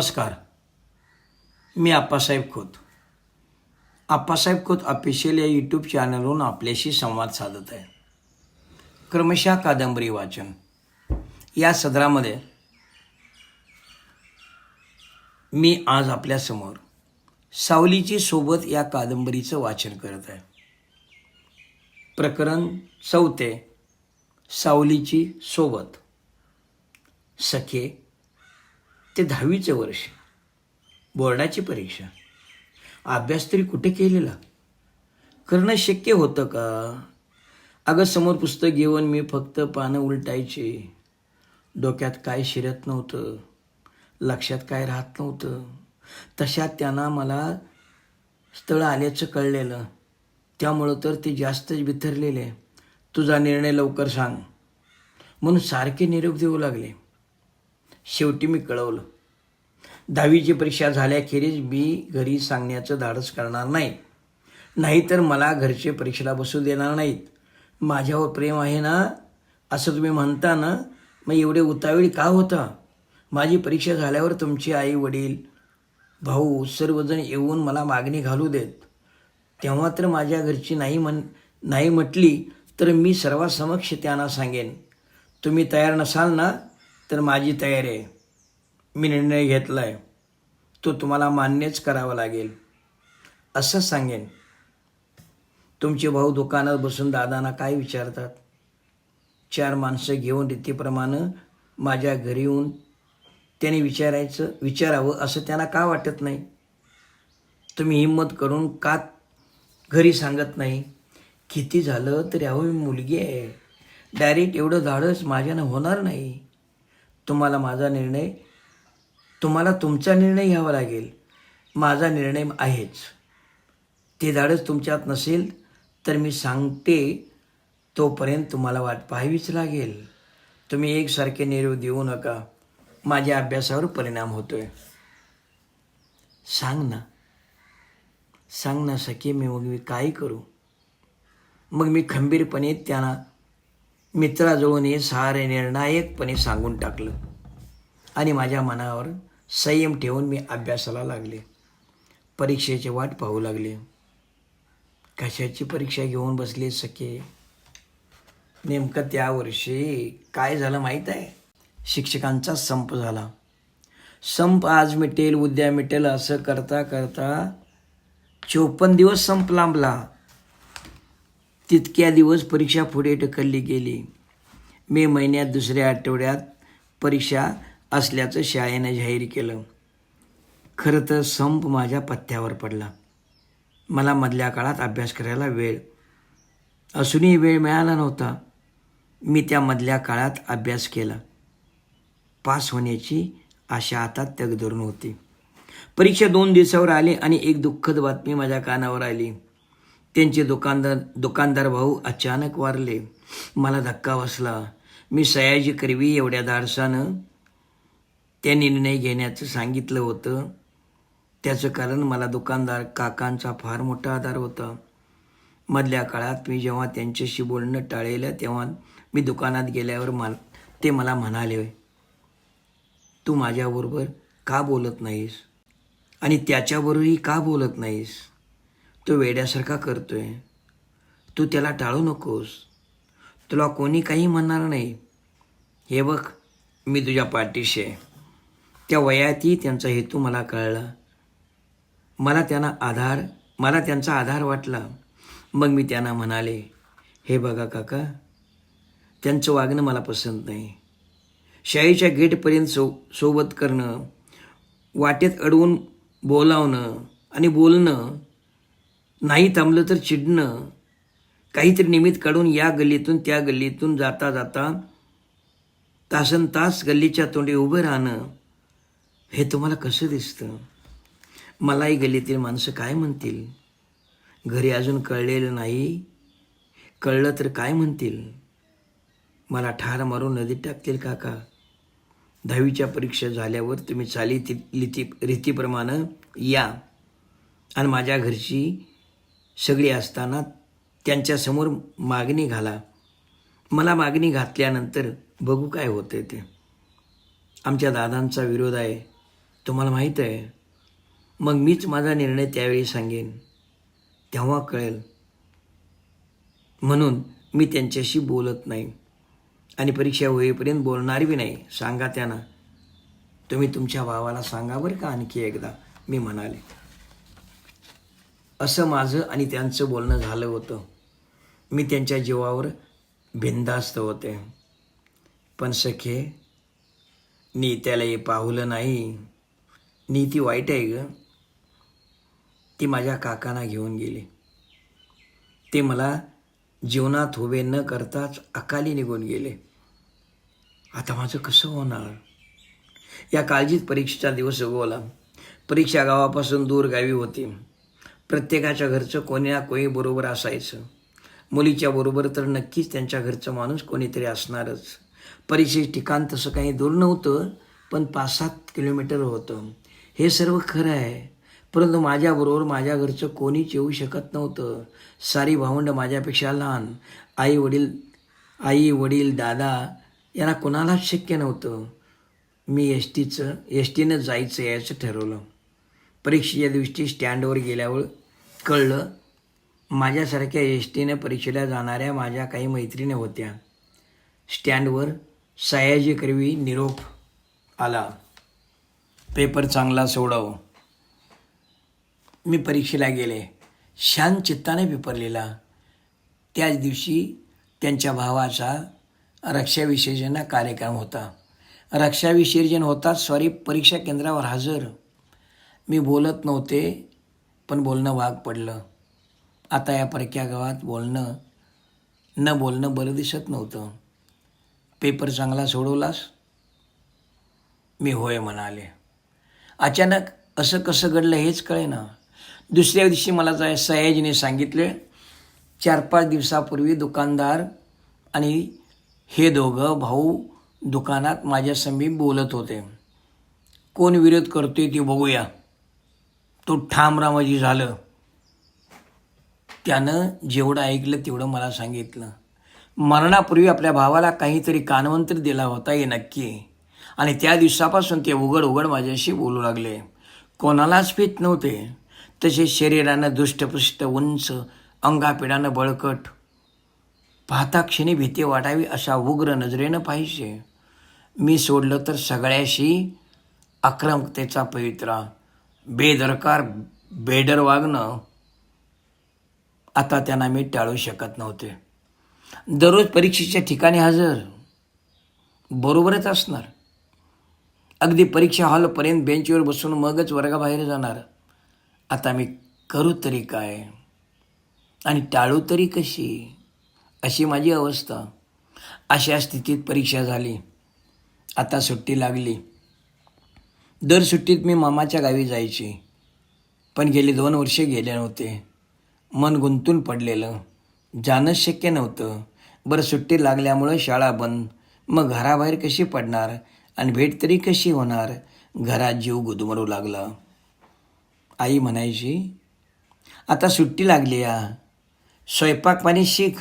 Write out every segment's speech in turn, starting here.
नमस्कार. मी आप्पासाहेब खोत. आप्पासाहेब खोत ऑफिशियल या यूट्यूब चॅनलवरून आपल्याशी संवाद साधत आहे. क्रमशः कादंबरी वाचन. या सदरामध्ये मी आज आपल्यासमोर सावलीची सोबत या कादंबरीचं वाचन करत आहे. प्रकरण चौथे सावलीची सोबत. सखे ते दहावीचं वर्ष. बोर्डाची परीक्षा. अभ्यास तरी कुठे केलेला? करणं शक्य होतं का? अगं समोर पुस्तक घेऊन मी फक्त पानं उलटायचे. डोक्यात काय शिरत नव्हतं. लक्षात काय राहत नव्हतं. तशा त्यांना मला स्थळ आल्याचं कळलेलं. त्यामुळं तर ते जास्तच बिथरलेले. तुझा निर्णय लवकर सांग. म्हणून सारखे निरोप देऊ लागले. शेवटी मी कळवलं. दहावीची परीक्षा झाल्याखेरीज मी घरी सांगण्याचं धाडस करणार नाही नाहीतर मला घरचे परीक्षेला बसू देणार नाहीत. माझ्यावर प्रेम आहे ना? असं तुम्ही म्हणता ना? मग एवढे उतावीळ का होता? माझी परीक्षा झाल्यावर तुमचे आई वडील भाऊ सर्वजण येऊन मला मागणी घालू देत. तेव्हा तर माझ्या घरची नाही म्हण नाही म्हटली तर मी सर्वांसमक्ष त्यांना सांगेन. तुम्ही तयार नसाल ना? तर माझी तयारी आहे. मी निर्णय घेतला आहे तो तुम्हाला मान्यच करावा लागेल. असं सांगेन. तुमचे भाऊ दुकानात बसून दादांना काय विचारतात? चार माणसं घेऊन रीतीप्रमाणे माझ्या घरी येऊन त्याने विचारायचं विचारावं असं त्यांना का वाटत नाही? तुम्ही हिंमत करून का घरी सांगत नाही? किती झालं तरी अहो मी मुलगी आहे. डायरेक्ट एवढं धाडस माझ्यानं होणार नाही. तुम्हाला माझा निर्णय तुम्हाला तुमचा निर्णय घ्यावा लागेल. माझा निर्णय आहेच. ते धाडस तुमच्यात नसेल तर मी सांगते तोपर्यंत तुम्हाला वाट पाहावीच लागेल. तुम्ही एकसारखे निरोप देऊ नका. माझ्या अभ्यासावर परिणाम होतोय. सांग ना. सांग ना सखी मी मग मी काय करू? मग मी खंबीरपणे त्यांना मित्राजवळून हे सारे निर्णायकपणे सांगून टाकलं. आणि माझ्या मनावर संयम ठेवून मी अभ्यासाला लागले. परीक्षेची वाट पाहू लागले. कशाची परीक्षा घेऊन बसले सखे नेमकं त्या वर्षी काय झालं माहीत आहे? शिक्षकांचा संप झाला. संप आज मिटेल उद्या मिटेल असं करता करता चोपन्न दिवस संप लांबला. तितक्या दिवस परीक्षा पुढे ढकलली गेली. मे महिन्यात दुसऱ्या आठवड्यात परीक्षा असल्याचं शाळेनं जाहीर केलं. खरं तर संप माझ्या पथ्यावर पडला. मला मधल्या काळात अभ्यास करायला वेळ असूनही वेळ मिळाला नव्हता. मी त्या मधल्या काळात अभ्यास केला. पास होण्याची आशा आता तग धरून होती परीक्षा दोन दिवसावर आली आणि एक दुःखद बातमी माझ्या कानावर आली. त्यांचे दुकानदार दुकानदार भाऊ अचानक वारले. मला धक्का बसला. मी सयाजी करवी एवढ्या धाडसानं त्या निर्णय घेण्याचं सांगितलं होतं. त्याचं कारण मला दुकानदार काकांचा फार मोठा आधार होता. मधल्या काळात मी जेव्हा त्यांच्याशी बोलणं टाळलेलं तेव्हा मी दुकानात गेल्यावर मला ते मला म्हणाले तू माझ्याबरोबर का बोलत नाहीस? आणि त्याच्याबरोबरही का बोलत नाहीस? तो वेड्यासारखा करतोय. तू त्याला टाळू नकोस. तुला कोणी काही म्हणणार नाही. हे बघ मी तुझ्या पाठीशी आहे. त्या वयातही त्यांचा हेतू मला कळला. मला त्यांना आधार मला त्यांचा आधार वाटला. मग मी त्यांना म्हणाले हे बघा काका त्यांचं वागणं मला पसंत नाही. शाईच्या गेटपर्यंत सो सोबत करणं वाटेत अडवून बोलावणं आणि बोलणं नाही थांबलं तर चिडणं. काहीतरी निमित्त काढून या गल्लीतून त्या गल्लीतून जाता जाता तासन तास गल्लीच्या तोंडी उभं राहणं हे तुम्हाला कसं दिसतं? मलाही गल्लीतील माणसं काय म्हणतील? घरी अजून कळलेलं नाही. कळलं तर काय म्हणतील? मला ठार मारून नदीत टाकतील काका. दहावीच्या परीक्षा झाल्यावर तुम्ही चाली ती लिथी रीतीप्रमाणे या. आणि माझ्या घरची सगळी असताना त्यांच्यासमोर मागणी घाला. मला मागणी घातल्यानंतर बघू काय होतं ते. आमच्या दादांचा विरोध आहे. तुम्हाला माहीत आहे. मग मीच माझा निर्णय त्यावेळी सांगेन. तेव्हा कळेल. म्हणून मी त्यांच्याशी बोलत नाही. आणि परीक्षा होईपर्यंत बोलणार बी नाही. सांगा त्यांना. तुम्ही तुमच्या भावाला सांगा बरं का आणखी एकदा. मी म्हणाले. असं माझं आणि त्यांचं बोलणं झालं होतं. मी त्यांच्या जीवावर भिंदास्त होते. पण सखे नी त्याला हे पाहुलं नाही. नीती वाईट आहे ग. ती माझ्या काकांना घेऊन गेली. ते मला जीवनात उभे न करताच अकाली निघून गेले. आता माझं कसं होणार? या काळजीत परीक्षेचा दिवस उगवला. परीक्षा गावापासून दूर गावी होती. प्रत्येकाच्या घरचं कोणी ना कोणी बरोबर असायचं. मुलीच्या बरोबर तर नक्कीच त्यांच्या घरचं माणूस कोणीतरी असणारच. परीक्षेचे ठिकाण तसं काही दूर नव्हतं पण पाच सात किलोमीटर होतं. हे सर्व खरं आहे. परंतु माझ्याबरोबर माझ्या घरचं कोणीच येऊ शकत नव्हतं. सारी भावंड माझ्यापेक्षा लहान. आई वडील आई वडील दादा यांना कोणालाच शक्य नव्हतं. मी एस टीचं एस टीनं जायचं यायचं ठरवलं. परीक्षेच्या दिवशी स्टँडवर गेल्यावर कळलं माझ्यासारख्या एस टीने परीक्षेला जाणाऱ्या माझ्या काही मैत्रिणी होत्या. स्टँडवर सयाजी करवी निरोप आला. पेपर चांगला सोडव. मी परीक्षेला गेले. शांत चित्ताने पेपर लिहिला. त्याच दिवशी त्यांच्या भावाचा रक्षाविसर्जन कार्यक्रम होता. रक्षाविसर्जन होताच सॉरी परीक्षा केंद्रावर हजर. मी बोलत नव्हते. पण बोलणं वाघ पडलं. आता या परक्या गावात बोलणं न बोलणं बरं दिसत नव्हतं. पेपर चांगला सोडवलास? मी होय म्हणाले. अचानक असं कसं घडलं हेच कळेना. दुसऱ्या दिवशी मला जाय सयाजीने सांगितले चार पाच दिवसापूर्वी दुकानदार आणि हे दोघं भाऊ दुकानात माझ्यासमी बोलत होते. कोण विरोध करतोय ते बघूया. तो ठामरामाजी झालं. त्यानं जेवढं ऐकलं तेवढं मला सांगितलं. मरणापूर्वी आपल्या भावाला काहीतरी कानवंतर दिला होता हे नक्की. आणि त्या दिवसापासून ते उघड उघड माझ्याशी बोलू लागले. कोणालाच फित नव्हते. तसे शरीरानं दुष्टपुष्ट उंच अंगापिडानं बळकट. पाहता क्षणी भीती वाटावी अशा उग्र नजरेनं पाहिजे. मी सोडलं तर सगळ्याशी आक्रमकतेचा पवित्रा. बेदरकार बेडर वागणं आता त्यांना मी टाळू शकत नव्हते. दररोज परीक्षेच्या ठिकाणी हजर बरोबरच असणार. अगदी परीक्षा हॉलपर्यंत बेंचवर बसून मगच वर्गाबाहेर जाणार. आता मी करू तरी काय? आणि टाळू तरी कशी? अशी माझी अवस्था. अशा स्थितीत परीक्षा झाली. आता सुट्टी लागली. दर सुट्टीत मी मामाच्या गावी जायची. पण गेली दोन वर्षे गेले नव्हते. मन गुंतून पडलेलं. जाणंच शक्य नव्हतं. बरं सुट्टी लागल्यामुळं शाळा बंद. मग घराबाहेर कशी पडणार? आणि भेट तरी कशी होणार? घरात जीव गुदमरू लागला. आई म्हणायची आता सुट्टी लागली या. स्वयंपाक पाणी शिक.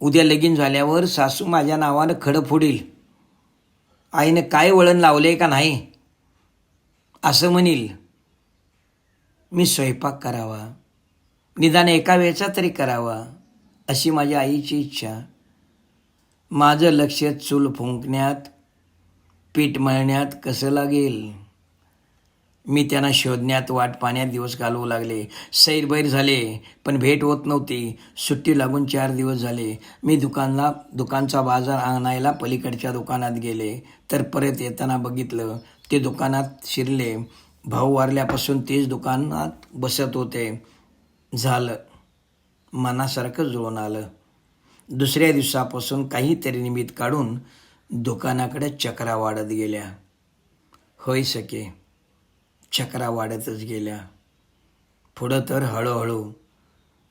उद्या लगीन झाल्यावर सासू माझ्या नावानं खडं फोडील. आईनं काय वळण लावले का नाही? असं म्हणील. मी स्वयंपाक करावा. निदान एका वेळचा तरी करावा अशी माझ्या आईची इच्छा. माझं लक्ष चूल फुंकण्यात पीठ मळण्यात कसं लागेल? मी त्यांना शोधण्यात वाट पाण्यात दिवस घालवू लागले. सैरबैर झाले पण भेट होत नव्हती. सुट्टी लागून चार दिवस झाले. मी दुकानला दुकानचा बाजार आणायला पलीकडच्या दुकानात गेले. तर परत येताना बघितलं ते दुकानात शिरले. भाऊ वारल्यापासून तेच दुकानात बसत होते. झालं. मनासारखं जुळून आलं. दुसऱ्या दिवसापासून काहीतरी निमित्त काढून दुकानाकडे चक्रा वाढत गेल्या. होय सके. चक्रा वाढतच गेल्या. पुढं तर हळूहळू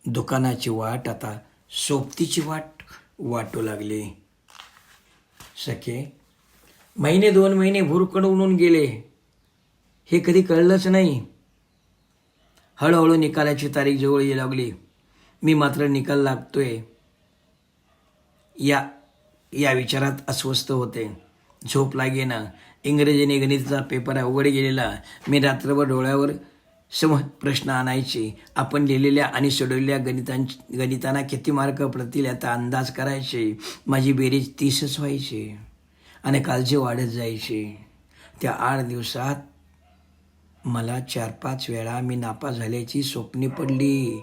दुकानाची वाट आता सोबतीची वाट वाटू लागली. सखे महिने दोन महिने भुरकडून गेले. हे कधी कळलंच नाही. हळूहळू निकालाची तारीख जवळ येऊ लागली. मी मात्र निकाल लागतोय. या या विचारात अस्वस्थ होते. झोप लागेना. इंग्रजी आणि गणिताचा पेपर अवघड गेलेला. मी रात्रभर डोळ्यावर सम प्रश्न आणायचे. आपण लिहिलेल्या आणि सोडवलेल्या गणितां गणितांना किती मार्क पडतील याचा अंदाज करायचे. माझी बेरीज तीसच व्हायची आणि काळजी वाढत जायची. त्या आठ दिवसात मला चार पाच वेळा मी नापास झाल्याची स्वप्ने पडली.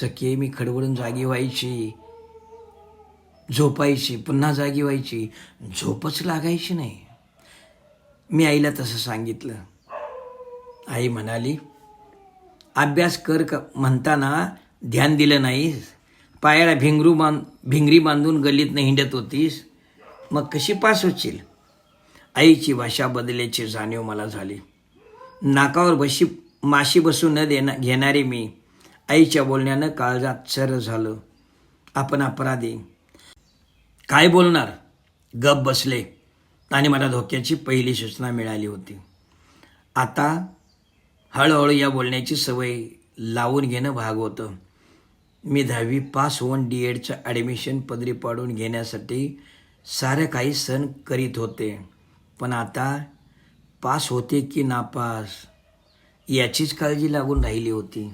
सखे मी खडबडून जागी व्हायची. झोपायची पुन्हा जागी व्हायची. झोपच लागायची नाही. मी आईला तसं सांगितलं. आई म्हणाली अभ्यास कर क म्हणताना ध्यान दिलं नाहीस. पायाला भिंगरू बांध भिंगरी बांधून गल्लीतनं हिंडत होतीस. मग कशी पास होशील? आईची भाषा बदल्याची जाणीव मला झाली. नाकावर बशी माशी बसू न देना घेणारे मी आईच्या बोलण्यानं काळजात सर झालं. आपण अपराधी. काय बोलणार? गप बसले. आणि मला धोक्याची पहिली सूचना मिळाली होती. आता हळूहळू या बोलण्याची सवय लावून घेणं भाग होतं. मी दहावी पास होऊन डी एडचं ॲडमिशन पदरी पाडून घेण्यासाठी सारं काही सण करीत होते. पण आता पास होते की नापास याचीच काळजी लागून राहिली होती.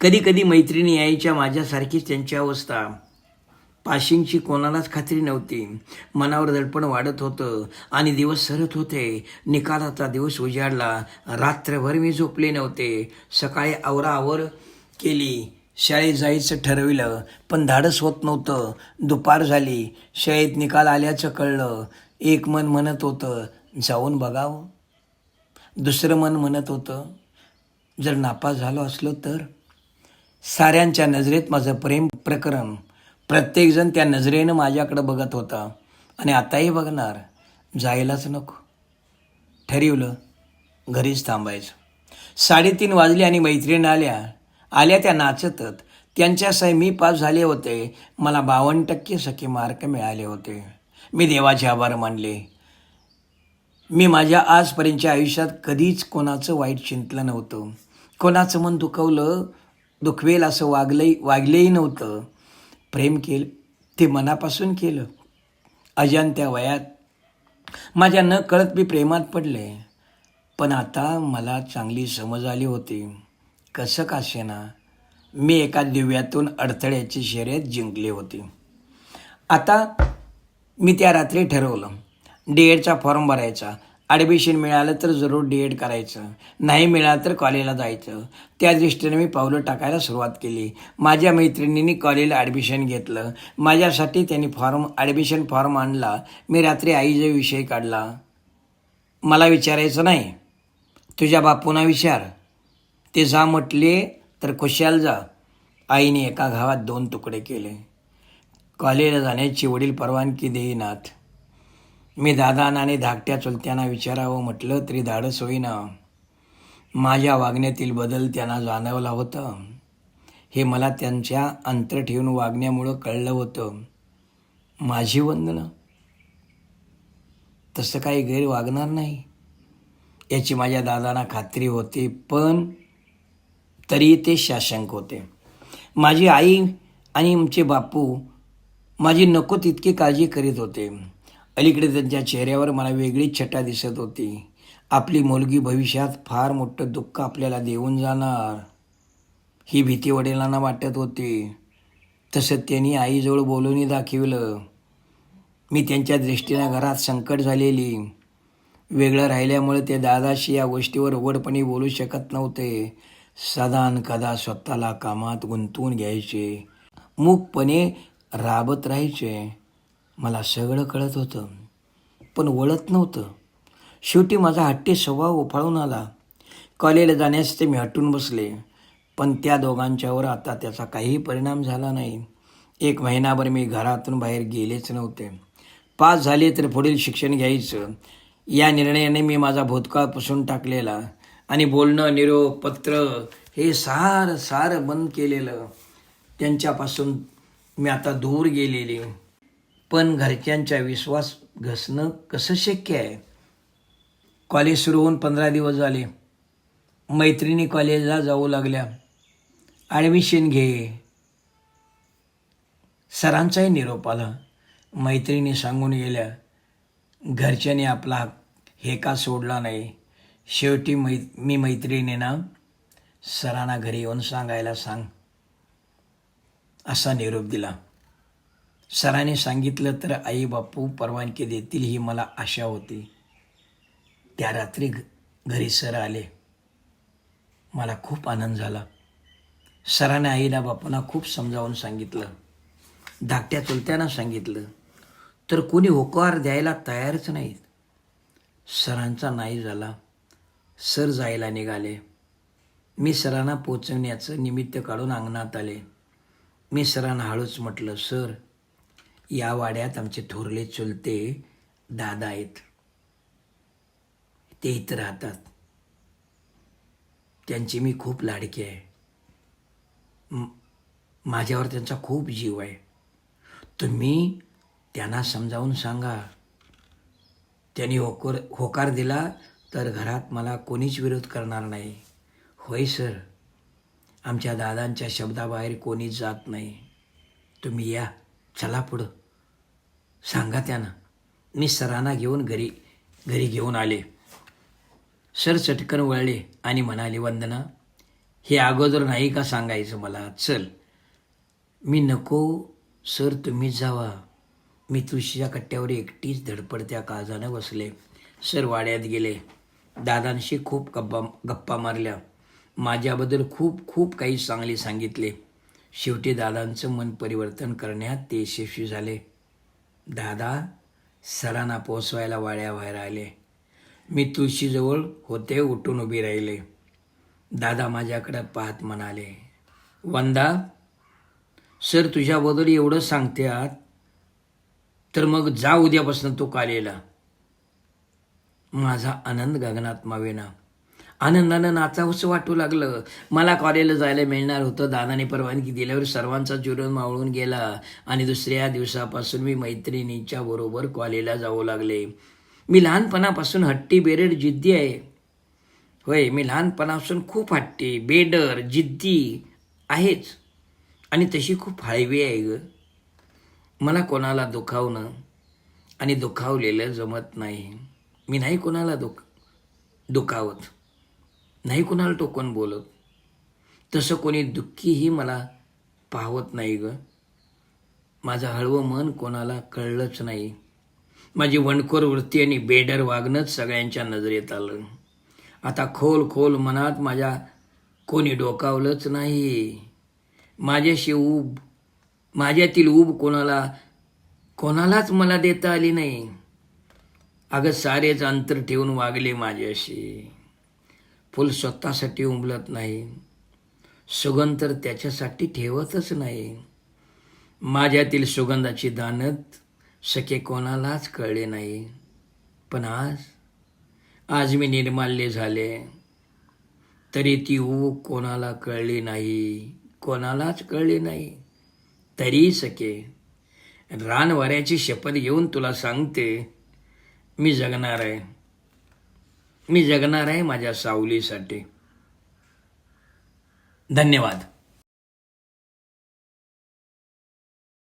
कधी कधी मैत्रिणी यायच्या माझ्यासारखीच त्यांची अवस्था. पाशिंगची कोणालाच खात्री नव्हती. मनावर दडपण वाढत होतं आणि दिवस सरत होते. निकालाचा दिवस उजाडला. रात्रभर मी झोपले नव्हते. सकाळी आवराआवर केली. शाळेत जायचं ठरविलं. पण धाडस होत नव्हतं. दुपार झाली. शाळेत निकाल आल्याचं कळलं. एक मन म्हणत होतं जाऊन बघावं. दुसरं मन म्हणत होतं जर नापास झालो असलो तर? साऱ्यांच्या नजरेत माझं प्रेम प्रकरण प्रत्येकजण त्या नजरेनं माझ्याकडं बघत होता. आणि आताही बघणार. जायलाच नको. ठरवलं. घरीच थांबायचं. साडेतीन वाजले आणि मैत्रिणी आल्या. आल्या त्या नाचतत त्यांच्यासह मी पास झाले होते. मला बावन्न टक्के सखे मार्क मिळाले होते. मी देवाचे आभार मानले. मी माझ्या आजपर्यंतच्या आयुष्यात कधीच कोणाचं वाईट चिंतलं नव्हतं. कोणाचं मन दुखवलं दुखवेल असं वागलंही वागलेही नव्हतं. प्रेम केलं ते मनापासून केलं. अजाणत्या वयात माझ्या न कळत मी प्रेमात पडले पण आता मला चांगली समज आली होती. कसं कासेना ना मी एका दिव्यातून अडथळ्याची शर्यत जिंकली होती. आता मी त्या रात्री ठरवलं डी एडचा फॉर्म भरायचा. ॲडमिशन मिळालं तर जरूर डी एड करायचं. नाही मिळालं तर कॉलेजला जायचं. त्या दृष्टीने मी पावलं टाकायला सुरुवात केली. माझ्या मैत्रिणींनी कॉलेजला ॲडमिशन घेतलं. माझ्यासाठी त्यांनी फॉर्म ॲडमिशन फॉर्म आणला. मी रात्री आईचा विषय काढला. मला विचारायचं नाही. तुझ्या बापूंना विचार. ते जा म्हटले तर खुशाल जा. आईने एका गावात दोन तुकडे केले. कॉलेजला जाण्याची वडील परवानगी देईनात. मी दादांना आणि धाकट्या चुलत्यांना विचारावं म्हटलं तरी धाडस होईना. माझ्या वागण्यातील बदल त्यांना जाणवला होता. हे मला त्यांच्या अंतर ठेवून वागण्यामुळं कळलं होतं. माझी वंदनं? तसं काही गैर वागणार नाही. याची माझ्या दादांना खात्री होती पण तरी ते शाशंक होते. माझी आई आणि आमचे बापू माझी नको तितकी काळजी करीत होते. अलीकडे त्यांच्या चेहऱ्यावर मला वेगळीच छटा दिसत होती. आपली मुलगी भविष्यात फार मोठं दुःख आपल्याला देऊन जाणार. ही भीती वडिलांना वाटत होती. तसं त्यांनी आईजवळ बोलूनही दाखवलं. मी त्यांच्या दृष्टीनं घरात संकट झालेली. वेगळं राहिल्यामुळे ते दादाशी या गोष्टीवर उघडपणे बोलू शकत नव्हते. सदान कदा स्वतःला कामात गुंतवून घ्यायचे. मूकपणे राबत राहायचे. मला सगळं कळत होतं. पण वळत नव्हतं. शेवटी माझा हट्टी स्वभाव उफाळून आला. कॉलेजला जाण्यास ते मी हटून बसले. पण त्या दोघांच्यावर आता त्याचा काही परिणाम झाला नाही. एक महिनाभर मी घरातून बाहेर गेलेच नव्हते. पास झाले तर पुढील शिक्षण घ्यायचं. या निर्णयाने मी माझा भूतकाळ पुसून टाकलेला. आणि बोलणं निरोप पत्र हे सार सार बंद केलेलं. त्यांच्यापासून मी आता दूर गेलेली. पण घरच्यांचा विश्वास घसणं कसं शक्य आहे? कॉलेज सुरू होऊन पंधरा दिवस झाले. मैत्रिणी कॉलेजला जाऊ लागल्या. ॲडमिशन घे. सरांचाही निरोप आला. मैत्रिणी सांगून गेल्या घरच्यांनी आपला हे का सोडला नाही? शेवटी मै मी मैत्रिणीनं सरांना घरी येऊन सांगायला सांग. असा निरोप दिला. सरांनी सांगितलं तर आई बापू परवानगी देतील ही मला आशा होती. त्या रात्री घ- घरी सर आले. मला खूप आनंद झाला. सराने आईला बापूंना खूप समजावून सांगितलं. धाकट्या चुलत्यांना सांगितलं तर कोणी होकार द्यायला तयारच नाहीत सरांचा नाही झाला. सर जायला निघाले. मी सरांना पोचवण्याचं निमित्त काढून अंगणात आले. मी सरांना हळूच म्हटलं सर या वाड्यात आमचे थोरले चुलते दादा आहेत. ते इथं राहतात. त्यांची मी खूप लाडकी आहे. माझ्यावर त्यांचा खूप जीव आहे. तुम्ही त्यांना समजावून सांगा. त्यांनी होकर होकार दिला तर घरात मला कोणीच विरोध करणार नाही. होय सर. आमच्या दादांच्या शब्दाबाहेर कोणीच जात नाही. तुम्ही या. चला पुढं. सांगा त्यांना मी सरांना घेऊन घरी घरी घेऊन आले. सर चटकन वळले आणि म्हणाले वंदना हे अगोदर नाही का सांगायचं मला? चल. मी नको सर तुम्हीच जावा. मी तुळशीच्या कट्ट्यावर एकटीच धडपडत्या काळजानं बसले. सर वाड्यात गेले. दादांशी खूप गप्पा गप्पा मारल्या. माझ्याबद्दल खूप खूप काही चांगले सांगितले. शेवटी दादांचं मन परिवर्तन करण्यात ते यशस्वी झाले. दादा सरांना पोचवायला वाड्याबाहेर आले. मी तुळशीजवळ होते उठून उभी राहिले. दादा माझ्याकडं पाहत म्हणाले वंदा सर तुझ्याबद्दल एवढं सांगतात तर मग जा उद्यापासून तो कालेला. माझा आनंद गगनात मावेना. आनंदानं नाचावंसं वाटू लागलं. मला कॉलेजला जायला मिळणार होतं. दादाने परवानगी दिल्यावर सर्वांचा जुरून मावळून गेला. आणि दुसऱ्या दिवसापासून मी मैत्रिणीच्या बरोबर कॉलेजला जाऊ लागले. मी लहानपणापासून हट्टी बेरेड जिद्दी आहे. होय मी लहानपणापासून खूप हट्टी बेडर जिद्दी आहेच. आणि तशी खूप हळवी आहे ग. मला कोणाला दुखावणं आणि दुखावलेलं जमत नाही. मी नाही कोणाला दुख दुखावत. नाही कुणाला टोकून बोलत? तसं कोणी दुःखीही मला पाहवत नाही ग. माझं हळवं मन कोणाला कळलंच नाही. माझी वणखोर वृत्ती आणि बेडर वागणंच सगळ्यांच्या नजरेत आलं. आता खोल खोल मनात माझ्या कोणी डोकावलंच नाही. माझ्याशी ऊब माझ्यातील ऊब कोणाला कोणालाच मला देता आली नाही. अगं सारेच अंतर ठेवून वागले माझ्याशी. फुल स्वतःसाठी उमलत नाही. सुगंध तर त्याच्यासाठी ठेवतच नाही. माझ्यातील सुगंधाची दानत सखे कोणालाच कळले नाही. पण आज आज मी निर्माल्य झाले. तरी ती ऊ कोणाला कळली नाही. कोणालाच कळली नाही. तरी सके रानवाऱ्याची शपथ घेऊन तुला सांगते मी जगणार आहे. मी जगणार आहे माझ्या सावलीसाठी. धन्यवाद.